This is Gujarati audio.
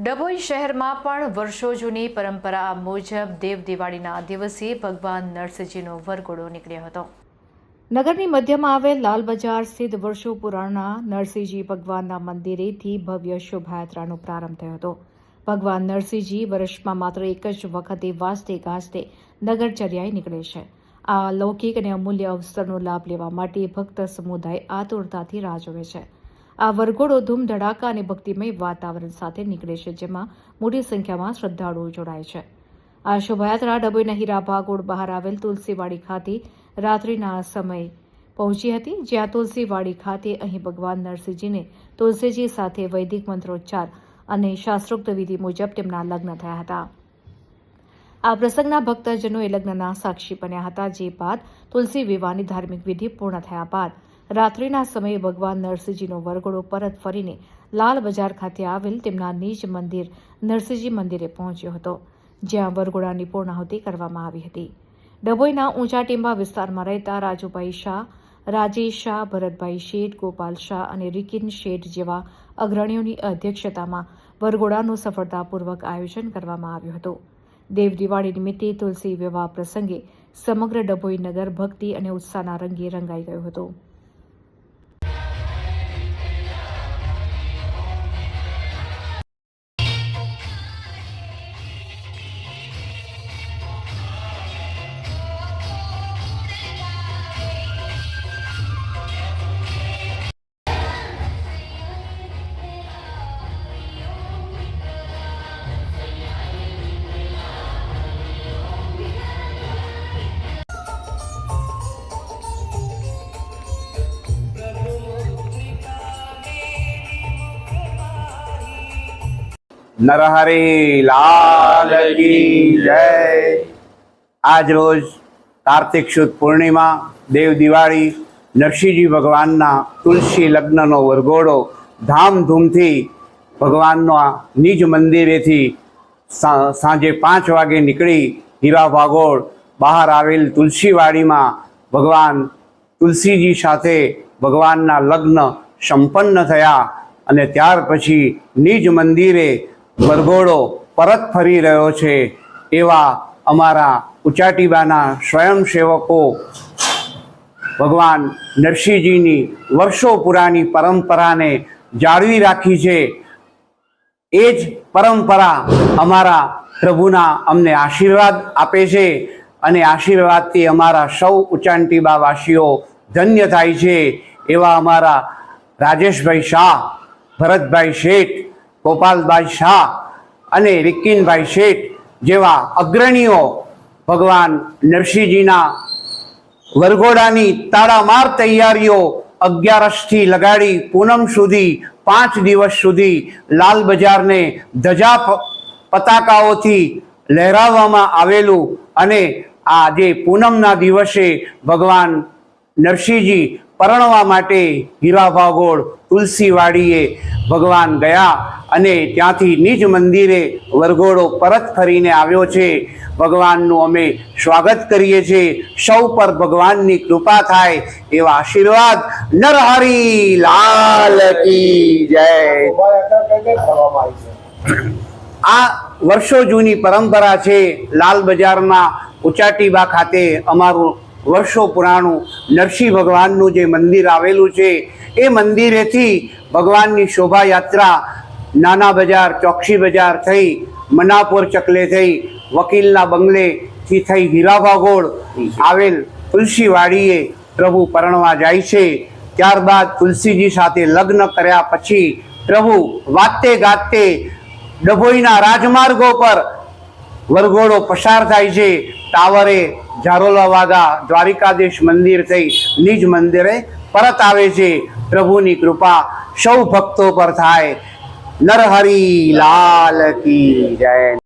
ડભોઈ શહેરમાં પણ વર્ષો જૂની પરંપરા મુજબ દેવ દિવાળીના દિવસે ભગવાન નરસિંહજીનો વરઘોડો નીકળ્યો હતો. નગરની મધ્યમાં આવેલ લાલ બજાર સ્થિત વર્ષો પુરાણના નરસિંહજી ભગવાનના મંદિરેથી ભવ્ય શોભાયાત્રાનો પ્રારંભ થયો હતો. ભગવાન નરસિંહજી વર્ષમાં માત્ર એક જ વખતે વાસ્તે ગાજતે નગરચર્યાએ નીકળે છે. આ લૌકિક અને અમૂલ્ય અવસરનો લાભ લેવા માટે ભક્ત સમુદાય આતુરતાથી રાહ જોવે છે. આ વરઘોડો ધૂમ ધડાકા અને ભક્તિમય વાતાવરણ સાથે નીકળે છે, જેમાં મોટી સંખ્યામાં શ્રદ્ધાળુઓ જોડાય છે. આ શોભાયાત્રા ડભોઈના હીરાભા રોડ બહાર આવેલ તુલસીવાડી ખાતે રાત્રિના સમયે પહોંચી હતી, જ્યાં તુલસીવાડી ખાતે અહીં ભગવાન નરસિંહજીને તુલસીજી સાથે વૈદિક મંત્રોચ્ચાર અને શાસ્ત્રોક્ત વિધિ મુજબ તેમના લગ્ન થયા હતા. આ પ્રસંગના ભક્તજનોએ લગ્નના સાક્ષી બન્યા હતા, જે બાદ તુલસી વિવાહની ધાર્મિક વિધિ પૂર્ણ થયા બાદ રાત્રિના સમયે ભગવાન નરસિંહજીનો વરઘોડો પરત ફરીને લાલ બજાર ખાતે આવેલ તેમના નિજ મંદિર નરસિંહજી મંદિરે પહોંચ્યો હતો, જ્યાં વરઘોડાની પૂર્ણાહુતિ કરવામાં આવી હતી. ડભોઈના ઊંચા ટીંબા વિસ્તારમાં રહેતા રાજુભાઈ શાહ, રાજેશ શાહ, ભરતભાઈ શેઠ, ગોપાલ શાહ અને રિકિન શેઠ જેવા અગ્રણીઓની અધ્યક્ષતામાં વરઘોડાનું સફળતાપૂર્વક આયોજન કરવામાં આવ્યું હતું. દેવ દિવાળી નિમિત્તે તુલસી વિવાહ પ્રસંગે સમગ્ર ડભોઈ નગર ભક્તિ અને ઉત્સાહના રંગે રંગાઈ ગયું હતું. નરહરી લાલ જય. આજ રોજ કાર્તિક સુદ પૂર્ણિમા, દેવ દિવાળી, નરસિંહજી ભગવાનના તુલસી લગ્નનો વરઘોડો ધામધૂમથી ભગવાનના નિજ મંદિરેથી સાંજે પાંચ વાગે નીકળી હીરા ભાગોળ બહાર આવેલ તુલસીવાડીમાં ભગવાન તુલસીજી સાથે ભગવાનના લગ્ન સંપન્ન થયા અને ત્યાર પછી નિજ મંદિરે વરઘોડો પરત ફરી રહ્યો છે એવા અમારા ઉચાટીબાના સ્વયંસેવકો. ભગવાન નરસિંહજીની વર્ષો પુરાની પરંપરાને જાળવી રાખી છે. એ જ પરંપરા અમારા પ્રભુના અમને આશીર્વાદ આપે છે અને આશીર્વાદથી અમારા સૌ ઉચાંટીબા વાસીઓ ધન્ય થાય છે એવા અમારા રાજેશભાઈ શાહ, ભરતભાઈ શેઠ ગોપાલભાઈ શાહ અને રિક્કિનભાઈ શેઠ જેવા અગ્રણીઓ ભગવાન નરસિંહજીના વરઘોડાની તાળામાર તૈયારીઓ અગિયારસથી લગાડી પૂનમ સુધી પાંચ દિવસ સુધી લાલ બજારને ધજા પતાકાઓથી લહેરાવવામાં આવેલું અને આ જે પૂનમના દિવસે ભગવાન નરસિંહજી પરણવા માટે હીરાભાગોળ તુલસીવાડીએ ભગવાન ગયા અને ત્યાંથી નિજ મંદિરે વરઘોડો પરત ફરીને આવ્યો છે. ભગવાનનું અમે સ્વાગત કરીએ છીએ સૌ પર ભગવાનની કૃપા થાય એવા આશીર્વાદ. નરહરી લાલ કી જય. આ વર્ષો જૂની પરંપરા છે. લાલ બજારમાં ઉચાટીબા ખાતે અમારું વર્ષો પુરાણું નરસિંહ ભગવાનનું જે મંદિર આવેલું છે, એ મંદિરેથી ભગવાનની શોભાયાત્રા નાના બજાર, ચોકસી બજાર થઈ, મનાપુર ચકલે થઈ, વકીલના બંગલેથી થઈ હીરાભાગોળ આવેલ તુલસીવાડીએ પ્રભુ પરણવા જાય છે. ત્યારબાદ તુલસીજી સાથે લગ્ન કર્યા પછી પ્રભુ વાતે ગાતે ડભોઈના રાજમાર્ગો પર વરઘોડો પસાર થાય છે. ટાવરે ઝારોલા વાગા દ્વારિકાધીશ મંદિર થઈ નિજ મંદિરે પરત આવે છે. પ્રભુની કૃપા સૌ ભક્તો પર થાય. નરહરી લાલ કી જય.